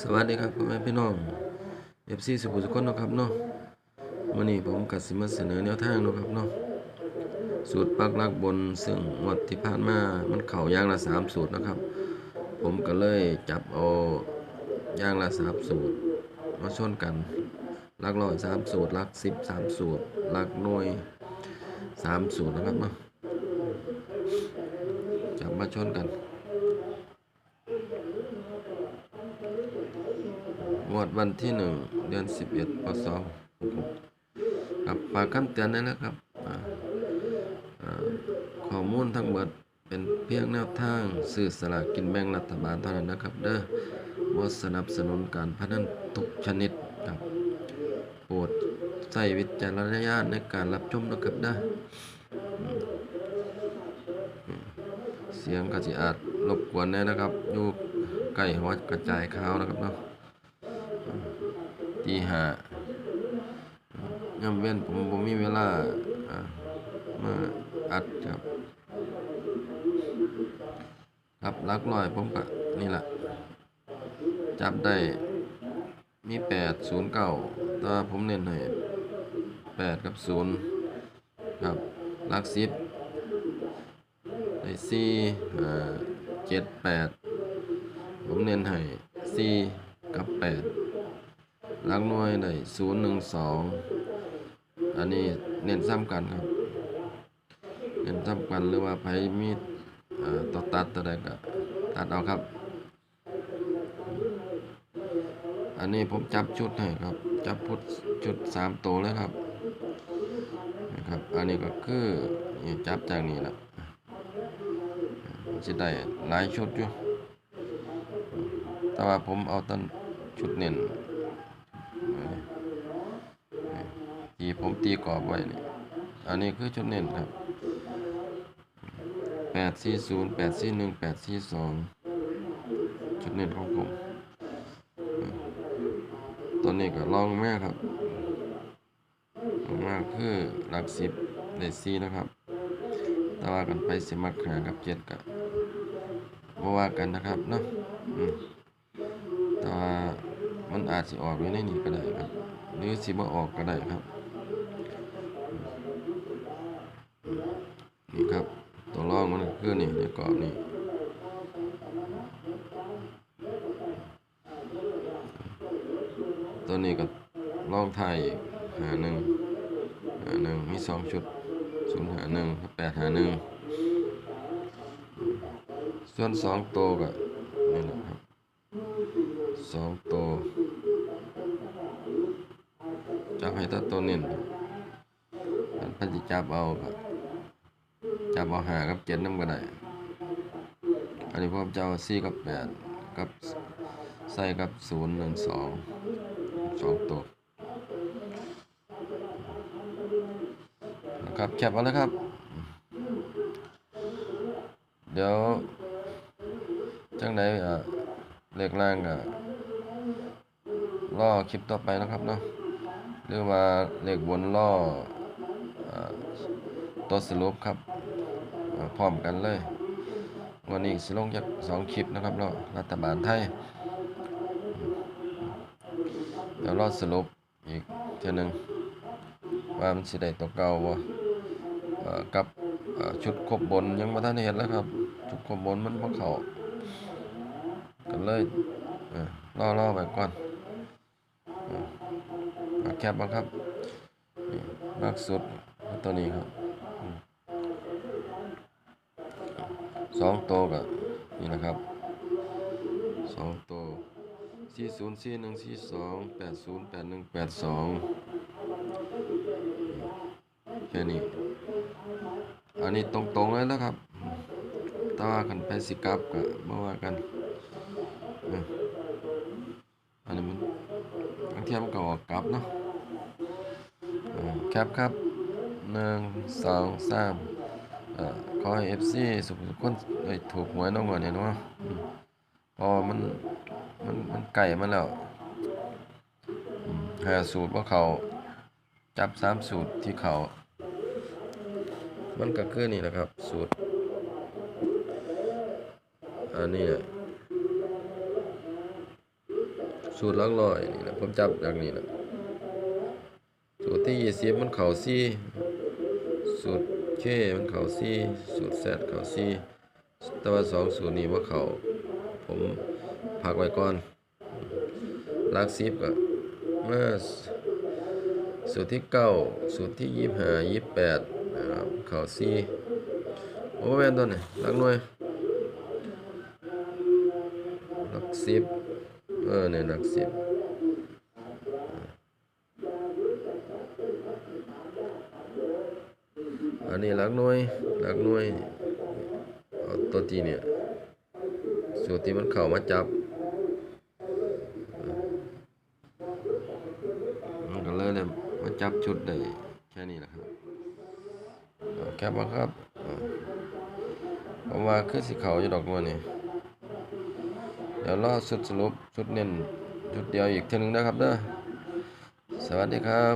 สวัสดีครับพ่อแม่พี่น้องเอฟซีสุขุสุขนนะครับเนาะวันนี้ผมกัดสิมาเสนอแนวทางนะครับเนาะสูตรปักลักบนซึ่งงวดที่ผ่านมามันเข่าย่างละสามสูตรนะครับ ผมก็เลยจับเอาย่างละสามสูตรมาชนกันลักร้อยสามสูตรลักสิบสามสูตรลักหน่วยสามสูตรนะครับเนาะจับมาชนกัน งวดวันที่หนึ่งเดือนสิบเอ็ดพศหกหกครับฝากคำเตือนได้แล้วครับข้อมูลทั้งหมดเป็นเพียงแนวทางสื่อสลากกินแบ่งรัฐบาลเท่านั้นนะครับเด้อบ่สนับสนุนการพนันทุกชนิดครับโปรดใช้วิจารณญาณในการรับชมนะครับเด้อเสียงก็สิอาจรบกวนแน่นะครับอยู่ใกล้หัวกระจายข่าวนะครับเนาะ ตีห้าย่ำเว้นผมผมมีเวลาอ่ามาอัดครับ ครับลักร้อยผมก็นี่แหละจับได้มีแปดศูนย์เก้าแต่ว่าผมเน้นให้แปดกับศูนย์ครับลักสิบได้สี่อ่าเจ็ดแปดผมเน้นให้สี่กับแปด ลักน่วยได้ศูนย์หนึ่งสองอันนี้เน้นซ้ำกันครับ เน้นซ้ำกันหรือว่าไผมีเอ่อตัวตัดตัวใดก็ตัดเอาครับ อันนี้ผมจับชุดให้ครับ จับพุดชุดสามตัวเลยครับนะครับ อันนี้ก็คือจับจากนี้แหละจะได้หลายชุดอยู่แต่ว่าผมเอาต้นชุดเน้น ที่ผมตีกรอบไว้นี่อันนี้คือชุดเน้นครับแปดสี่ศูนย์แปดสี่หนึ่งแปดสี่สองชุดเน้นของผมตัวนี้ก็ลองแม่ครับลองมากคือหลักสิบได้สี่นะครับแต่ว่ากันไปสมัครหากับเจ็ดกับว่าว่ากันนะครับเนาะแต่ว่ามันอาจจะออกอยู่ในนี้ก็ได้ครับ หรือสิบ่ออกก็ได้ครับ นี่ ครับ ตัวรองมันก็คือนี่ในกรอบนี่ตัวนี้ก็รองไทยหาหนึ่งหาหนึ่งมีสองชุดศูนย์หาหนึ่งแปดหาหนึ่งส่วนสองตัวก็นี่แหละครับสองตัวจับให้ตัดตัวเน้นอันพันจิจับเอาก็ จับเอาหากับเจ็ดน้ำก็ได้ อันนี้ผมจะเอาสี่กับแปดกับใส่กับศูนย์หนึ่งสองสองตัวนะครับแคปเอาแล้วครับ เดี๋ยวจังไหนอะเลขล่างอะรอคลิปต่อไปนะครับเนาะหรือว่าเลขบนล่ออตัวสรุปครับ พร้อมกันเลยวันนี้สิลงจากสองคลิปนะครับเนาะรัฐบาลไทยเดี๋ยวรอสรุปอีกเท่านึงว่ามันสิได้ตัวเก่าบ่เอ่อกับชุดครบบนยังบ่ทันได้เห็นแล้วครับ ชุดครบบนมันบ่เขากันเลยเออรอรอไปก่อนอแคปบ้างครับมากสุดตัวนี้ครับอืม สองตัวก็นี่นะครับสองตัวสี่ศูนย์สี่หนึ่งสี่สองแปดศูนย์แปดหนึ่งแปดสองแค่นี้ อันนี้ตรงๆเลยแล้วครับถ้าว่ากันไปสิกลับก็มาว่ากันอันนี้มันบางทีมันก็ออกกลับเนาะแคปครับหนึ่งสองสามอ่อ ขอให้เอฟซีสุขสุขคนเอ้ยถูกหวยน้องก่อนเนี่ยเนาะอืมเพราะว่ามันมันมันไก่มาแล้วหาสูตรว่าเขาจับสามสูตรที่เขา มันก็คือนี่แหละครับ สูตร อันนี้แหละสูตรลักร้อยนี่นะผมจับจากนี้นะสูตรที่ยี่สิบมันเข่าซี่สูตร เคมันเข่าซี่สูตรแซดเข่าซี่แต่ว่าสองสูตรนี้ว่าเข่าผมพักไว้ก่อนลักสิบก็มาสูตรที่เก้าสูตรที่ยี่ห้ายี่แปดนะครับเข่าซี่โอ้แม่นตัวไหนลักหน่วยลักสิบเออเนี่ยลักสิบ นี้หลักหน่วยหลักหน่วยเอาตัวที่เนี่ยสูตรที่มันเข้ามาจับมันก็เลยเนี่ยมาจับชุดได้แค่นี้แหละครับแคปมาครับผมว่าคือสิเขาอยู่ดอกมันนี่เดี๋ยวรอสุดสรุปชุดเน้นชุดเดียวอีกเทีนึงนะครับเด้อสวัสดีครับ